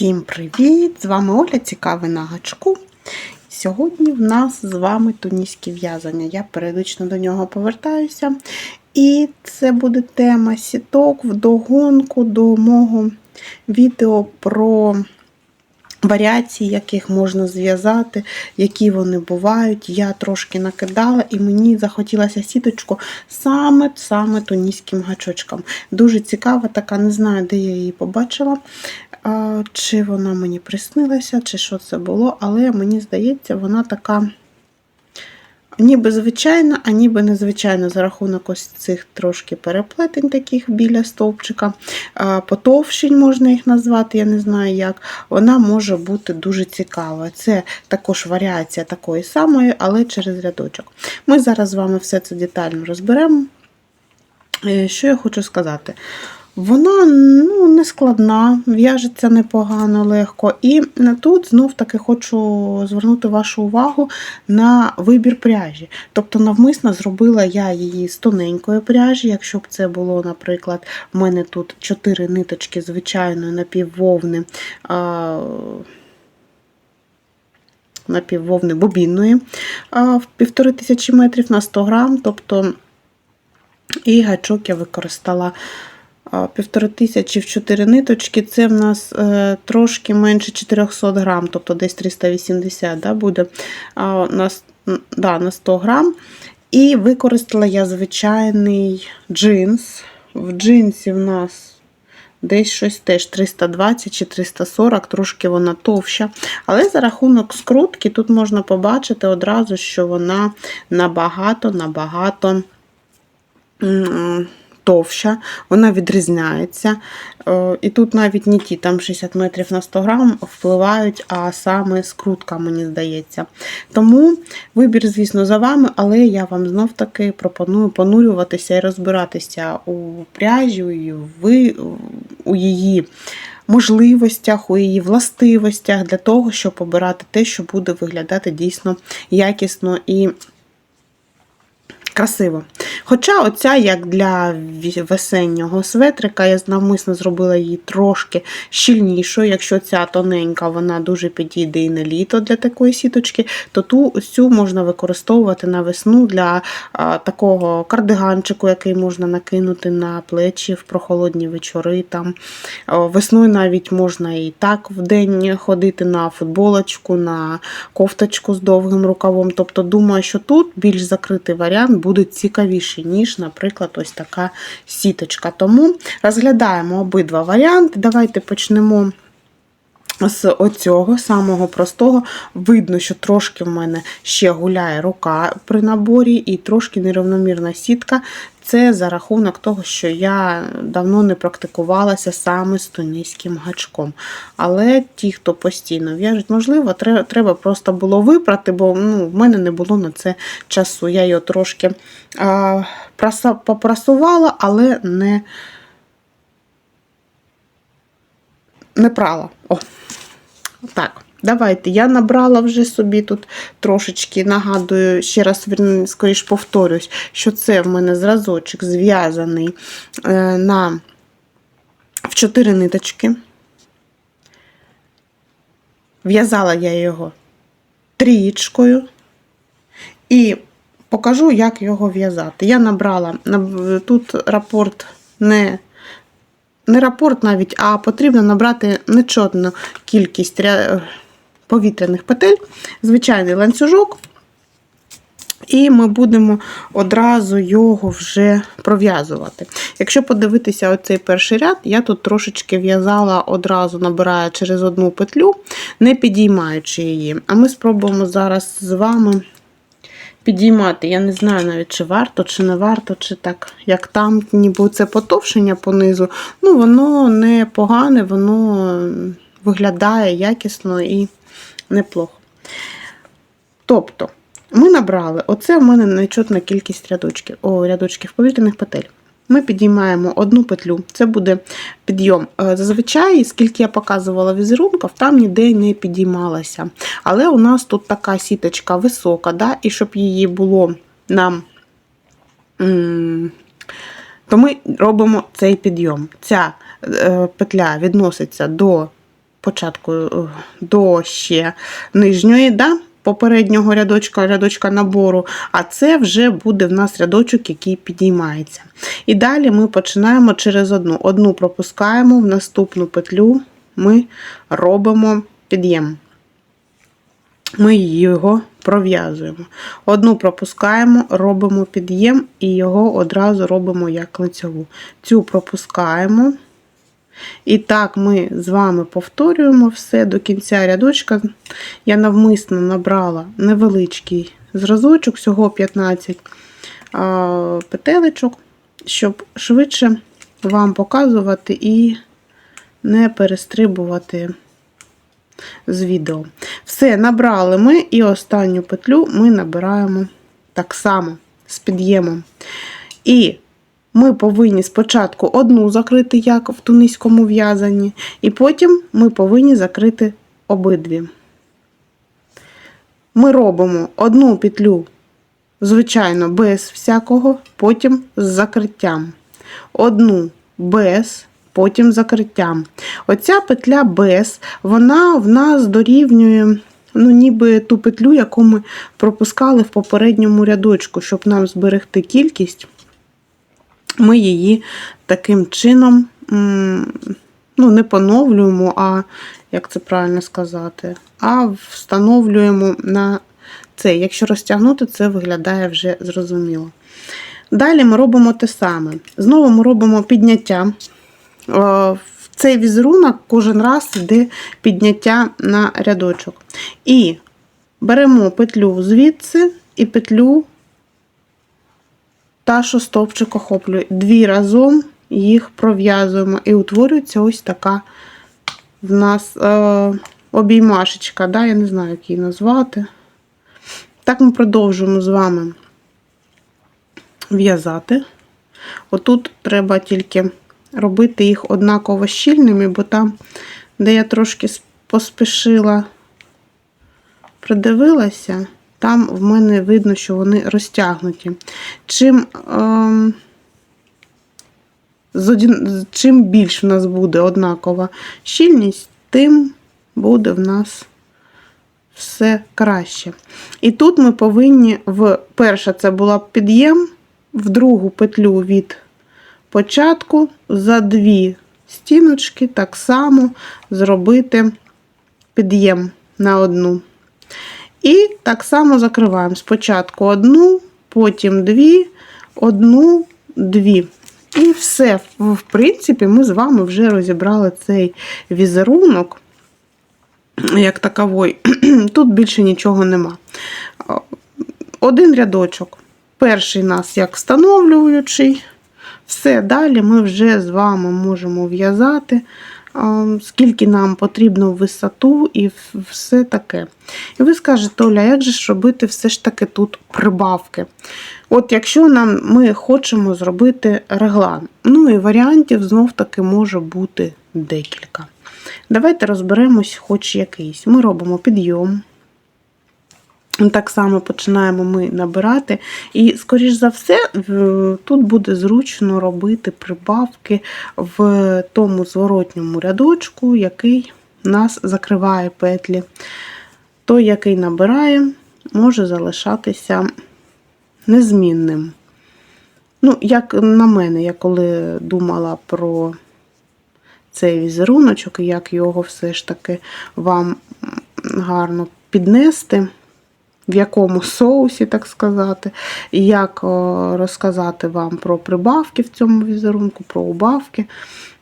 Всім привіт! З вами Оля, цікавий на гачку. Сьогодні в нас з вами туніське в'язання. Я періодично до нього повертаюся. І це буде тема сіток вдогонку до мого відео про варіації, яких можна зв'язати, які вони бувають. Я трошки накидала, і мені захотілося сіточку саме-саме туніським гачочком. Дуже цікава, така, не знаю, де я її побачила. Чи вона мені приснилася, чи що це було, але мені здається, вона така ніби звичайна, а ніби незвичайна за рахунок ось цих трошки переплетень таких біля стовпчика. Потовщень можна їх назвати, я не знаю як. Вона може бути дуже цікава. Це також варіація такої самої, але через рядочок. Ми зараз з вами все це детально розберемо. Е, Що я хочу сказати? Вона ну, не складна, в'яжеться непогано, легко. І тут знов-таки хочу звернути вашу увагу на вибір пряжі. Тобто, навмисно зробила я її з тоненької пряжі. Якщо б це було, наприклад, в мене тут 4 ниточки звичайної напіввовни. Напіввовни бобінної в 1500 метрів на 100 грам. Тобто, і гачок я використала півтори тисячі в 4 ниточки, це в нас е, трошки менше 400 грам, тобто десь 380 да, буде на, да, на 100 грам. І використала я звичайний джинс. В джинсі в нас десь щось теж 320 чи 340, трошки вона товща. Але за рахунок скрутки тут можна побачити одразу, що вона набагато-набагато товща, вона відрізняється. Е, і тут навіть не ті там 60 метрів на 100 грам впливають, а саме скрутка, мені здається. Тому вибір, звісно, за вами, але я вам знов-таки пропоную понурюватися і розбиратися у пряжі, у її. Можливостях, у її властивостях для того, щоб обирати те, що буде виглядати дійсно якісно і красиво. Хоча оця, як для весеннього светрика, я навмисно зробила її трошки щільнішою. Якщо ця тоненька, вона дуже підійде і на літо для такої сіточки, то ту цю можна використовувати на весну для а, такого кардиганчику, який можна накинути на плечі в прохолодні вечори. Там. Весною навіть можна і так в день ходити на футболочку, на кофточку з довгим рукавом. Тобто, думаю, що тут більш закритий варіант буде цікавіші, ніж, наприклад, ось така сіточка. Тому розглядаємо обидва варіанти. Давайте почнемо. З оцього самого простого видно, що трошки в мене ще гуляє рука при наборі, і трошки нерівномірна сітка. Це за рахунок того, що я давно не практикувалася саме з туніським гачком. Але ті, хто постійно в'яжуть, можливо, треба просто було випрати, бо ну, в мене не було на це часу. Я його трошки а, попрасувала, але не не прала. О, так. Давайте, я набрала вже собі тут трошечки, нагадую, ще раз, скоріш повторюсь, що це в мене зразочок зв'язаний е, на в 4 ниточки. В'язала я його трієчкою. І покажу, як його в'язати. Я набрала тут рапорт не не рапорт навіть, а потрібно набрати нечодну кількість повітряних петель, звичайний ланцюжок. І ми будемо одразу його вже пров'язувати. Якщо подивитися оцей перший ряд, я тут трошечки в'язала одразу набираю через одну петлю, не підіймаючи її. А ми спробуємо зараз з вами підіймати. Я не знаю навіть, чи варто, чи не варто, чи так, як там, ніби це потовшення понизу. Ну, воно не погане, воно виглядає якісно і неплохо. Тобто, ми набрали, оце в мене нечутна кількість рядочків, о, рядочків повітряних петель. Ми підіймаємо одну петлю, це буде підйом. Е, зазвичай, скільки я показувала візерунків, там ніде не підіймалася. Але у нас тут така сіточка висока, да? і щоб її було нам, то ми робимо цей підйом. Ця е, петля відноситься до початку е, до ще нижньої, да? Попереднього рядочка, рядочка набору, а це вже буде в нас рядочок, який підіймається. І далі ми починаємо через одну. Одну пропускаємо, в наступну петлю ми робимо під'єм. Ми його пров'язуємо. Одну пропускаємо, робимо під'єм і його одразу робимо як лицьову. Цю пропускаємо. І так ми з вами повторюємо все до кінця рядочка. Я навмисно набрала невеличкий зразочок, всього 15 а, петелечок, щоб швидше вам показувати і не перестрибувати з відео. Все, набрали ми, і останню петлю ми набираємо так само з під'ємом. І ми повинні спочатку одну закрити, як в туниському в'язанні, і потім ми повинні закрити обидві. Ми робимо одну петлю, звичайно, без всякого, потім з закриттям. Одну без, потім закриттям. Оця петля без, вона в нас дорівнює. Ну, ніби ту петлю, яку ми пропускали в попередньому рядочку, щоб нам зберегти кількість ми її таким чином ну, не поновлюємо, а як це правильно сказати, а встановлюємо на це. Якщо розтягнути, це виглядає вже зрозуміло. Далі ми робимо те саме. Знову ми робимо підняття. В цей візерунок кожен раз йде підняття на рядочок. І беремо петлю звідси і петлю та що стовпчик охоплює. Дві разом їх пров'язуємо. І утворюється ось така в нас е, обіймашечка. Да? Я не знаю, як її назвати. Так ми продовжуємо з вами в'язати. Отут треба тільки робити їх однаково щільними, бо там, де я трошки поспішила, придивилася там в мене видно, що вони розтягнуті. Чим е, з чим більш в нас буде однакова щільність, тим буде в нас все краще. І тут ми повинні, в перша це була під'єм, в другу петлю від початку за дві стіночки так само зробити під'єм на одну. І так само закриваємо спочатку одну, потім дві, одну, дві. І все, в принципі, ми з вами вже розібрали цей візерунок, як таковий. Тут більше нічого нема. Один рядочок. Перший нас як встановлюючий. Все, далі ми вже з вами можемо в'язати скільки нам потрібно висоту і все таке. І ви скажете, Оля, як же ж робити все ж таки тут прибавки? От якщо нам ми хочемо зробити реглан, ну і варіантів знов-таки може бути декілька. Давайте розберемось хоч якийсь. Ми робимо підйом. Так само починаємо ми набирати. І, скоріш за все, тут буде зручно робити прибавки в тому зворотньому рядочку, який нас закриває петлі. Той, який набирає, може залишатися незмінним. Ну, як на мене, я коли думала про цей візеруночок, і як його все ж таки вам гарно піднести в якому соусі, так сказати, і як розказати вам про прибавки в цьому візерунку, про убавки,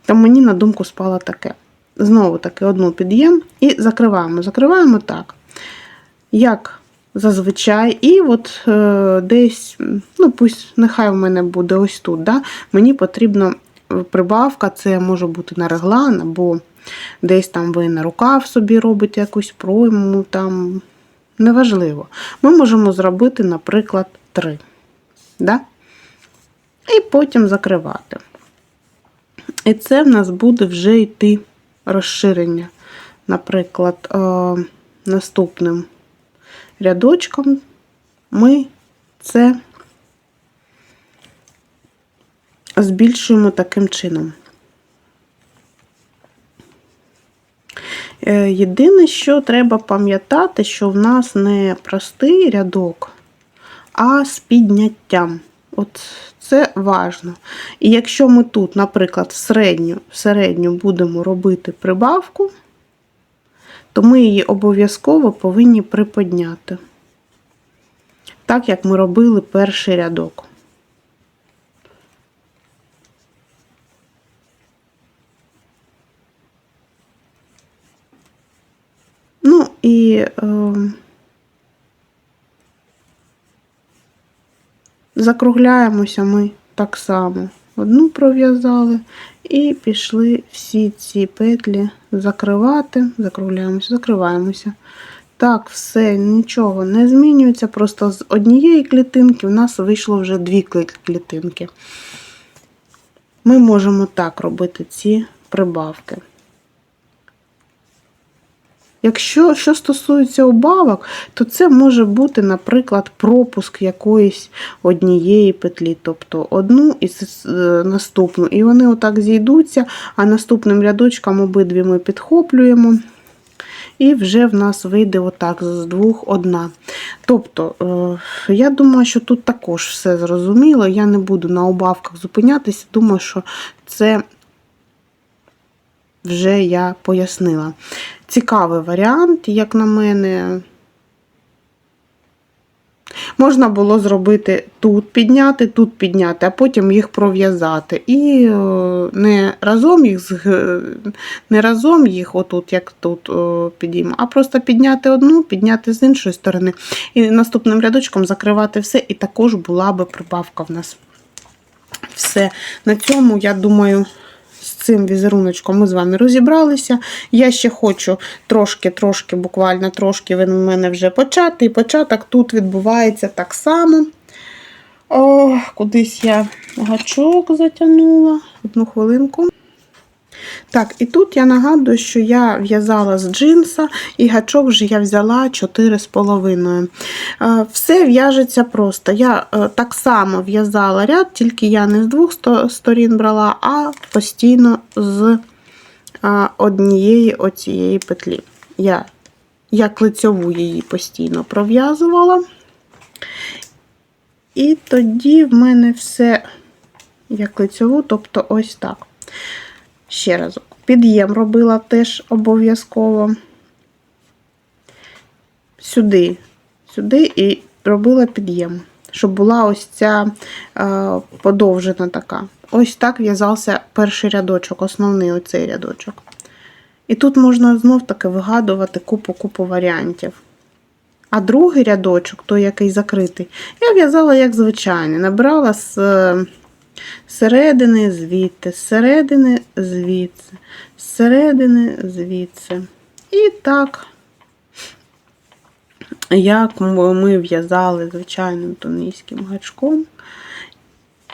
то мені на думку спало таке. Знову таки одну під'єм і закриваємо. Закриваємо так, як зазвичай, і от е, десь, ну, пусть нехай в мене буде ось тут. да, Мені потрібна прибавка, це може бути на реглан, або десь там ви на рукав собі робите якусь пройму, там неважливо. Ми можемо зробити, наприклад, 3. Да? І потім закривати. І це в нас буде вже йти розширення. Наприклад, е, наступним рядочком ми це збільшуємо таким чином. Єдине, що треба пам'ятати, що в нас не простий рядок, а з підняттям. От це важно. І якщо ми тут, наприклад, в середню, в середню будемо робити прибавку, то ми її обов'язково повинні приподняти. Так як ми робили перший рядок. Ну і е, закругляємося ми так само. Одну пров'язали і пішли всі ці петлі закривати, закругляємося, закриваємося. Так, все, нічого не змінюється. Просто з однієї клітинки в нас вийшло вже дві клітинки. Ми можемо так робити ці прибавки. Якщо що стосується убавок, то це може бути, наприклад, пропуск якоїсь однієї петлі, тобто одну і наступну. І вони отак зійдуться, а наступним рядочком обидві ми підхоплюємо. І вже в нас вийде отак з двох одна. Тобто, е, я думаю, що тут також все зрозуміло. Я не буду на убавках зупинятися, думаю, що це вже я пояснила. Цікавий варіант, як на мене. Можна було зробити тут підняти, тут підняти, а потім їх пров'язати. І е, не разом їх, не разом їх, отут, як тут підіймо, а просто підняти одну, підняти з іншої сторони. І наступним рядочком закривати все, і також була би прибавка в нас. Все. На цьому, я думаю цим візеруночком ми з вами розібралися. Я ще хочу трошки-трошки, буквально трошки він у мене вже почати. І початок тут відбувається так само. О, Кудись я гачок затягнула. Одну хвилинку. Так, і тут я нагадую, що я в'язала з джинса, і гачок вже я взяла 4,5. Е, все в'яжеться просто. Я е, так само в'язала ряд, тільки я не з двох сторін брала, а постійно з е, однієї оцієї петлі. Я як лицьову її постійно пров'язувала. І тоді в мене все як лицьову, тобто ось так. Ще разок. Під'єм робила теж обов'язково. Сюди, сюди і робила під'єм, щоб була ось ця е, подовжена така. Ось так в'язався перший рядочок, основний оцей рядочок. І тут можна знов-таки вигадувати купу-купу варіантів. А другий рядочок, той, який закритий, я в'язала як звичайний. Набирала з Зсередини звідти, зсередини звідси, зсередини звідси. І так, як ми в'язали звичайним тонійським гачком.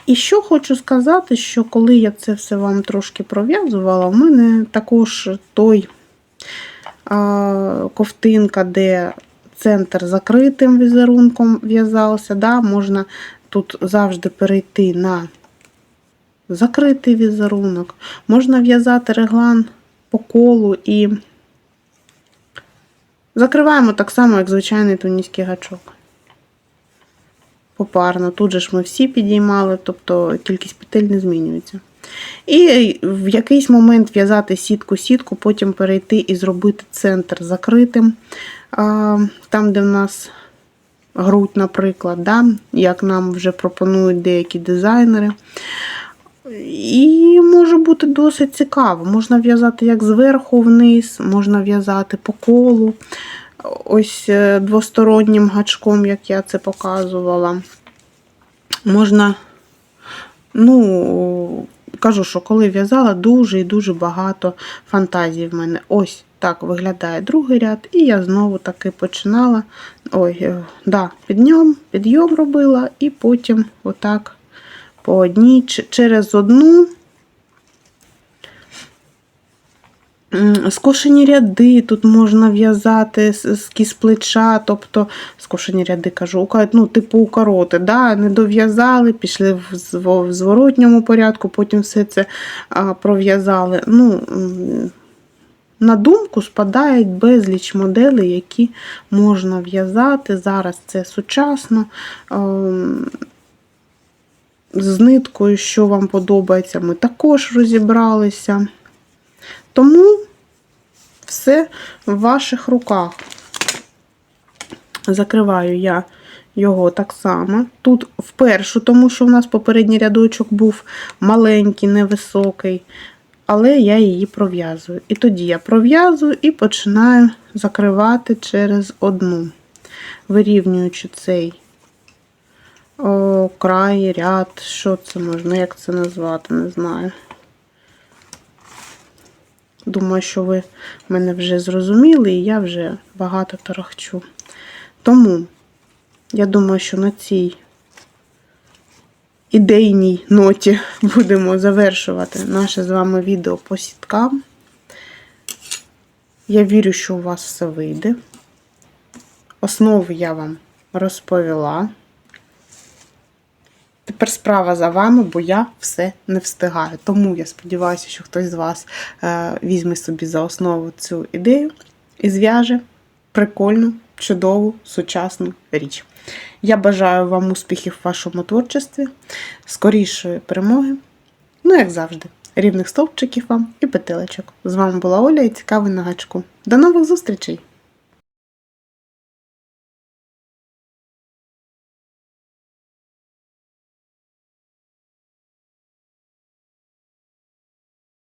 І що хочу сказати, що коли я це все вам трошки пров'язувала, в мене також той а, ковтинка, де центр закритим візерунком в'язався, да, можна тут завжди перейти на закритий візерунок. Можна в'язати реглан по колу і закриваємо так само, як звичайний туніський гачок. Попарно. Тут же ж ми всі підіймали, тобто кількість петель не змінюється. І в якийсь момент в'язати сітку-сітку, потім перейти і зробити центр закритим. Там, де в нас грудь, наприклад, да? як нам вже пропонують деякі дизайнери. І може бути досить цікаво. Можна в'язати як зверху вниз, можна в'язати по колу, ось е, двостороннім гачком, як я це показувала. Можна, ну, кажу, що коли в'язала, дуже і дуже багато фантазій в мене. Ось так виглядає другий ряд, і я знову таки починала. Ой, е, да, підйом, підйом робила, і потім отак по одній через одну. Скошені ряди тут можна в'язати з плеча, тобто скошені ряди кажу, ну, типу укороти. Да? Не дов'язали, пішли в зворотньому порядку, потім все це пров'язали. Ну, на думку спадають безліч моделей, які можна в'язати. Зараз це сучасно. З ниткою, що вам подобається, ми також розібралися. Тому все в ваших руках. Закриваю я його так само. Тут вперше, тому що у нас попередній рядочок був маленький, невисокий, але я її пров'язую. І тоді я пров'язую і починаю закривати через одну, вирівнюючи цей о, край, ряд, що це можна, як це назвати, не знаю. Думаю, що ви мене вже зрозуміли, і я вже багато торохчу. Тому я думаю, що на цій ідейній ноті будемо завершувати наше з вами відео по сіткам. Я вірю, що у вас все вийде. Основи я вам розповіла. Тепер справа за вами, бо я все не встигаю. Тому я сподіваюся, що хтось з вас е, візьме собі за основу цю ідею і зв'яже прикольну, чудову, сучасну річ. Я бажаю вам успіхів в вашому творчестві, скорішої перемоги. Ну, як завжди, рівних стовпчиків вам і петелечок. З вами була Оля і цікавий на гачку. До нових зустрічей!